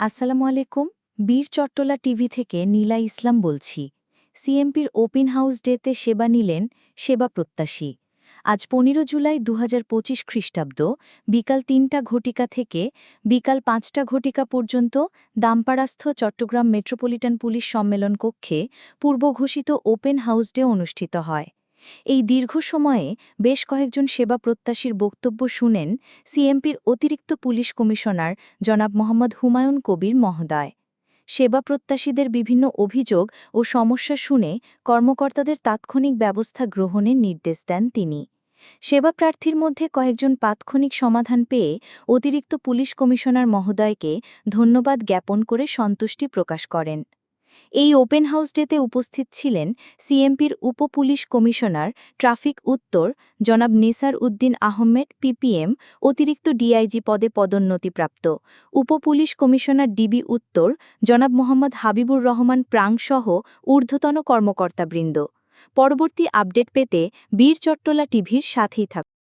আসসালামু আলাইকুম, বীর চট্টলা টিভি থেকে নীলা ইসলাম বলছি। সিএমপির ওপেন হাউস ডেতে সেবা নিলেন সেবা প্রত্যাশী। আজ পনেরো জুলাই দু হাজার পঁচিশ খ্রিস্টাব্দ, বিকাল তিনটা ঘটিকা থেকে বিকাল পাঁচটা ঘটিকা পর্যন্ত দামপাড়াস্থ চট্টগ্রাম মেট্রোপলিটন পুলিশ সম্মেলন কক্ষে পূর্বঘোষিত ওপেন হাউস ডে অনুষ্ঠিত হয়। এই দীর্ঘ সময়ে বেশ কয়েকজন সেবা প্রত্যাশীর বক্তব্য শুনেন সিএমপির অতিরিক্ত পুলিশ কমিশনার জনাব মোহাম্মদ হুমায়ুন কবির মহোদয়। সেবা প্রত্যাশীদের বিভিন্ন অভিযোগ ও সমস্যা শুনে কর্মকর্তাদের তাৎক্ষণিক ব্যবস্থা গ্রহণের নির্দেশ দেন তিনি। সেবা প্রার্থীর মধ্যে কয়েকজন তাৎক্ষণিক সমাধান পেয়ে অতিরিক্ত পুলিশ কমিশনার মহোদয়কে ধন্যবাদ জ্ঞাপন করে সন্তুষ্টি প্রকাশ করেন। এই ওপেন হাউস ডেতে উপস্থিত ছিলেন সিএমপির উপ পুলিশ কমিশনার ট্রাফিক উত্তর জনাব নিসার উদ্দিন আহমেদ, পিপিএম, অতিরিক্ত ডিআইজি পদে পদোন্নতিপ্রাপ্ত। উপ পুলিশ কমিশনার ডিবি উত্তর জনাব মোহাম্মদ হাবিবুর রহমান প্রাংসহ ঊর্ধ্বতন কর্মকর্তাবৃন্দ। পরবর্তী আপডেট পেতে বীর চট্টলা টিভির সাথেই থাকুন।